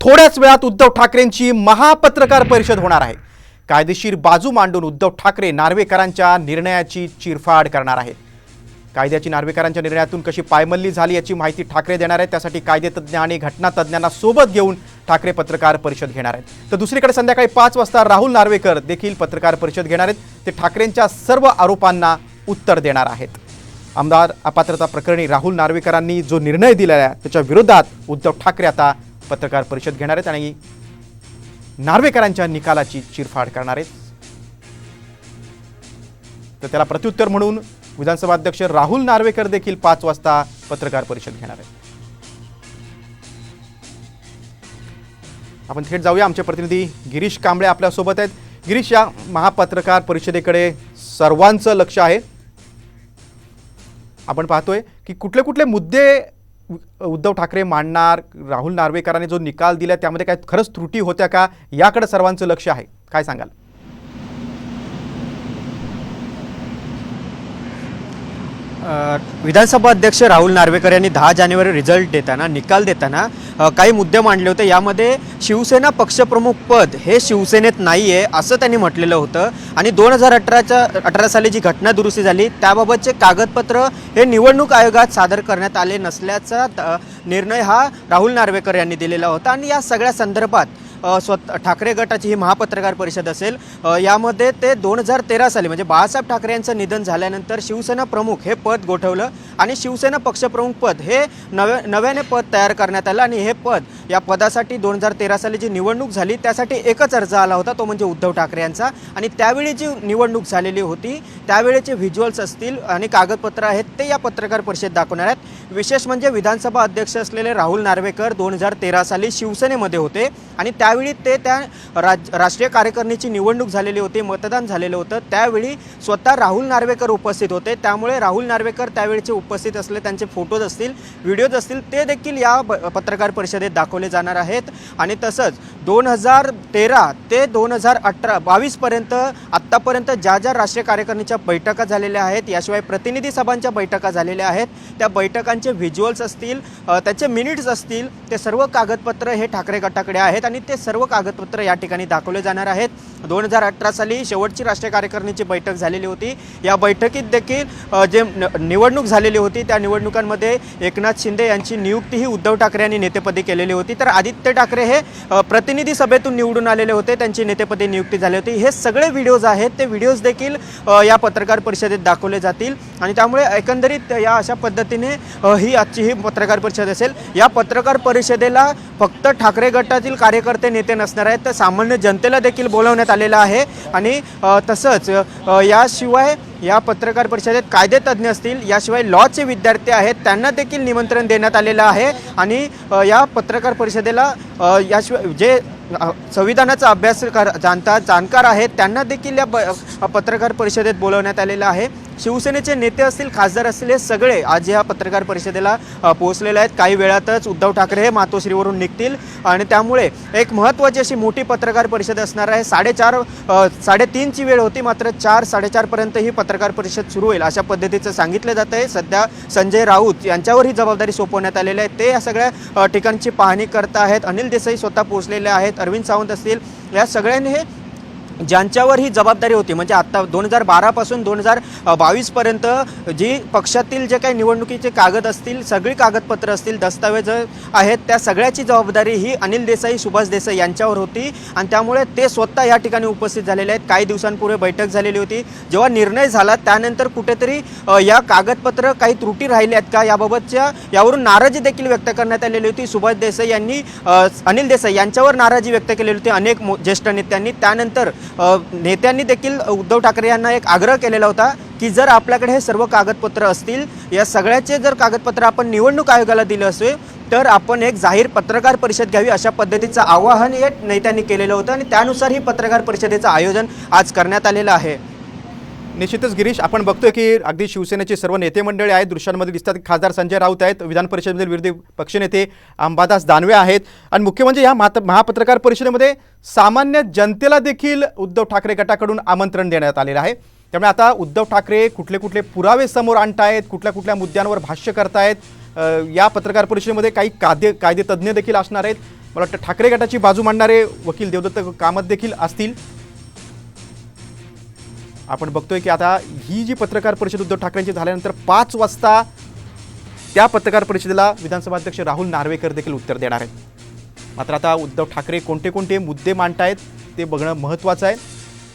थोड्याच वेळात उद्धव ठाकरेंची महापत्रकार परिषद होणार आहे. कायदेशीर बाजू मांडून उद्धव ठाकरे नार्वेकरांच्या निर्णयाची चिरफाड करणार आहेत. कायद्याची नार्वेकरांच्या निर्णयातून कशी पायमल्ली झाली याची माहिती ठाकरे देणार आहेत. त्यासाठी कायदेतज्ञ आणि घटनातज्ञांना सोबत घेऊन ठाकरे पत्रकार परिषद घेणार आहेत. तर दुसरीकडे संध्याकाळी पाच वाजता राहुल नार्वेकर देखील पत्रकार परिषद घेणार आहेत. ते ठाकरेंच्या सर्व आरोपांना उत्तर देणार आहेत. आमदार अपात्रता प्रकरणी राहुल नार्वेकरांनी जो निर्णय दिलेला आहे त्याच्या विरोधात उद्धव ठाकरे आता पत्रकार परिषद घेणार आहेत आणि नार्वेकरांच्या निकालाची चिरफाड करणार आहेत. तर त्याला प्रत्युत्तर म्हणून विधानसभा अध्यक्ष राहुल नार्वेकर देखील पाच वाजता पत्रकार परिषद घेणार आहेत. आपण थेट जाऊया. आमचे प्रतिनिधी गिरीश कांबळे आपल्यासोबत आहेत. गिरीश या महापत्रकार परिषदेकडे सर्वांचं लक्ष आहे. आपण पाहतोय की कुठले कुठले मुद्दे उद्धव ठाकरे मांडणार राहुल नार्वेकरांनी जो निकाल दिला त्यामध्ये काय खरंच त्रुटी होत्या का? याकडे सर्वांचं लक्ष आहे. काय सांगाल? विधानसभा अध्यक्ष राहुल नार्वेकर यांनी दहा जानेवारी रिझल्ट देताना निकाल देताना काही मुद्दे मांडले होते. यामध्ये शिवसेना पक्षप्रमुख पद हे शिवसेनेत नाही आहे असं त्यांनी म्हटलेलं होतं. आणि दोन हजार अठराच्या अठरा साली जी घटना दुरुस्ती झाली त्याबाबतचे कागदपत्र हे निवडणूक आयोगात सादर करण्यात आले नसल्याचा निर्णय हा राहुल नार्वेकर यांनी दिलेला होता. आणि या सगळ्या संदर्भात स्वत ठाकरे गटाची ही महापत्रकार परिषद असेल. यामध्ये ते दोन हजार तेरा साली म्हणजे बाळासाहेब ठाकरे यांचं निधन झाल्यानंतर शिवसेना प्रमुख हे पद गोठवलं आणि शिवसेना पक्षप्रमुख पद हे नव्या नव्याने पद तयार करण्यात आलं आणि हे पद या पदासाठी दोन हजार तेरा साली जी निवडणूक झाली त्यासाठी एकच अर्ज आला होता तो म्हणजे उद्धव ठाकरे यांचा. आणि त्यावेळी जी निवडणूक झालेली होती त्यावेळेचे व्हिज्युअल्स असतील आणि कागदपत्र आहेत ते या पत्रकार परिषद दाखवणार आहेत. विशेष म्हणजे विधानसभा अध्यक्ष असलेले राहुल नार्वेकर दोन हजार तेरा साली शिवसेनेमध्ये होते आणि त्यावेळी ते त्या राज राष्ट्रीय कार्यकारिणीची निवडणूक झालेली होती मतदान झालेलं होतं. त्यावेळी स्वतः राहुल नार्वेकर उपस्थित होते. त्यामुळे राहुल नार्वेकर त्यावेळीचे उपस्थित असले त्यांचे फोटोज असतील व्हिडिओज असतील ते देखील या ब- पत्रकार परिषदेत दाखवले जाणार आहेत. आणि तसंच दोन हजार तेरा ते दोन हजार अठरा बावीसपर्यंत आत्तापर्यंत ज्या ज्या राष्ट्रीय कार्यकारिणीच्या बैठका झालेल्या आहेत याशिवाय प्रतिनिधी सभांच्या बैठका झालेल्या आहेत त्या बैठकांचे व्हिज्युअल्स असतील त्याचे मिनिट्स असतील ते सर्व कागदपत्र हे ठाकरे गटाकडे आहेत आणि ते सर्व कागदपत्र या ठिकाणी दाखवले जाणार आहेत. दोन हजार अठरा साली शेवटची राष्ट्रीय कार्यकारिणीची बैठक झालेली होती. या बैठकीत देखील जे न- निवडणूक झालेली होती त्या निवडणुकांमध्ये एकनाथ शिंदे यांची नियुक्ती ही उद्धव ठाकरे यांनी नेतेपदी केलेली होती. तर आदित्य ठाकरे हे प्रतिनिधी प्रतिनिधी सभेतून निवडून आलेले होते. त्यांची नेतेपदी नियुक्ती झाली होती. हे सगळे व्हिडिओज आहेत. ते व्हिडिओज देखील या पत्रकार परिषदेत दाखवले जातील. आणि त्यामुळे एकंदरीत या अशा पद्धतीने ही आजची ही पत्रकार परिषद असेल. या पत्रकार परिषदेला फक्त ठाकरे गटातील कार्यकर्ते नेते नसणार आहेत. तर सामान्य जनतेला देखील बोलवण्यात आलेलं आहे. आणि तसंच याशिवाय या पत्रकार परिषदेत कायदेतज्ञ असतील याशिवाय लॉचे विद्यार्थी आहेत त्यांना देखील निमंत्रण देण्यात आलेलं आहे. आणि या पत्रकार परिषदेला याशिवाय जे संविधानाचा अभ्यास कर जाणता जाणकार आहेत. त्यांना देखील या ब पत्रकार परिषदेत बोलवण्यात आलेलं आहे. शिवसेनेचे नेते असतील खासदार असतील हे सगळे आज या पत्रकार परिषदेला पोहोचलेले आहेत. काही वेळातच उद्धव ठाकरे हे मातोश्रीवरून निघतील. आणि त्यामुळे एक महत्त्वाची अशी मोठी पत्रकार परिषद असणार आहे. साडेचार साडेतीनची वेळ होती मात्र चार साडेचारपर्यंत ही पत्रकार परिषद सुरू होईल अशा पद्धतीचं सांगितलं जातं आहे. सध्या संजय राऊत यांच्यावर ही जबाबदारी सोपवण्यात आलेली आहे. ते या सगळ्या ठिकाणची पाहणी करत आहेत. अनिल देसाई स्वतः पोहोचलेले आहेत. अरविंद सावंत असतील या सगळ्यांनी हे ज्यांच्यावर ही जबाबदारी होती म्हणजे आत्ता दोन हजार बारापासून दोन हजार बावीसपर्यंत जी पक्षातील जे काही निवडणुकीचे कागद असतील सगळी कागदपत्र असतील दस्तावेज आहेत त्या सगळ्याची जबाबदारी ही अनिल देसाई सुभाष देसाई यांच्यावर होती. आणि त्यामुळे ते स्वतः या ठिकाणी उपस्थित झालेले आहेत. काही दिवसांपूर्वी बैठक झालेली होती. जेव्हा निर्णय झाला त्यानंतर कुठेतरी या कागदपत्र काही त्रुटी राहिल्या आहेत का याबाबतच्या यावरून नाराजी देखील व्यक्त करण्यात आलेली होती. सुभाष देसाई यांनी अनिल देसाई यांच्यावर नाराजी व्यक्त केलेली होती. अनेक मो- ज्येष्ठ नेत्यांनी. त्यानंतर नेत्यांनी देखील उद्धव ठाकरे यांना एक आग्रह केलेला होता की जर आपल्याकडे हे सर्व कागदपत्र असतील या सगळ्याचे जर कागदपत्र आपण निवडणूक आयोगाला दिलं असेल तर आपण एक जाहीर पत्रकार परिषद घ्यावी अशा पद्धतीचं आवाहन हे नेत्यांनी केलेलं होतं आणि त्यानुसार ही पत्रकार परिषदेचं आयोजन आज करण्यात आलेलं आहे. निश्चितच गिरीश आपण बघतोय की अगदी शिवसेनेचे सर्व नेते मंडळी आहेत दृश्यांमध्ये दिसतात. खासदार संजय राऊत आहेत विधान परिषदेमधील विरोधी पक्षनेते अंबादास दानवे आहेत. आणि मुख्य म्हणजे या महात महापत्रकार परिषदेमध्ये सामान्य जनतेला देखील उद्धव ठाकरे गटाकडून आमंत्रण देण्यात आलेलं आहे. त्यामुळे आता उद्धव ठाकरे कुठले कुठले पुरावे समोर आणतायत कुठल्या कुठल्या मुद्द्यांवर भाष्य करतायत या पत्रकार परिषदेमध्ये काही कायदे कायदेतज्ञ देखील असणार आहेत. मला वाटतं ठाकरे गटाची बाजू मांडणारे वकील देवदत्त कामत देखील असतील. आपण बघतोय की आता ही जी पत्रकार परिषद उद्धव ठाकरेंची झाल्यानंतर पाच वाजता त्या पत्रकार परिषदेला विधानसभा अध्यक्ष राहुल नार्वेकर देखील उत्तर देणार आहेत. मात्र आता उद्धव ठाकरे कोणते कोणते मुद्दे मांडतायत ते बघणं महत्त्वाचं आहे.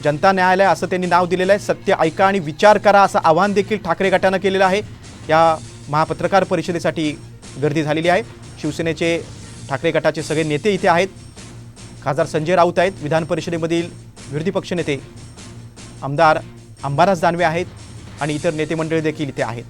जनता न्यायालय असं त्यांनी नाव दिलेलं आहे. सत्य ऐका आणि विचार करा असं आवाहन देखील ठाकरे गटानं केलेलं आहे. या महापत्रकार परिषदेसाठी गर्दी झालेली आहे. शिवसेनेचे ठाकरे गटाचे सगळे नेते इथे आहेत. खासदार संजय राऊत आहेत. विधान परिषदेमधील विरोधी पक्षनेते आमदार अंबादास दानवे आहेत आणि इतर नेते मंडळी देखील इथे आहेत.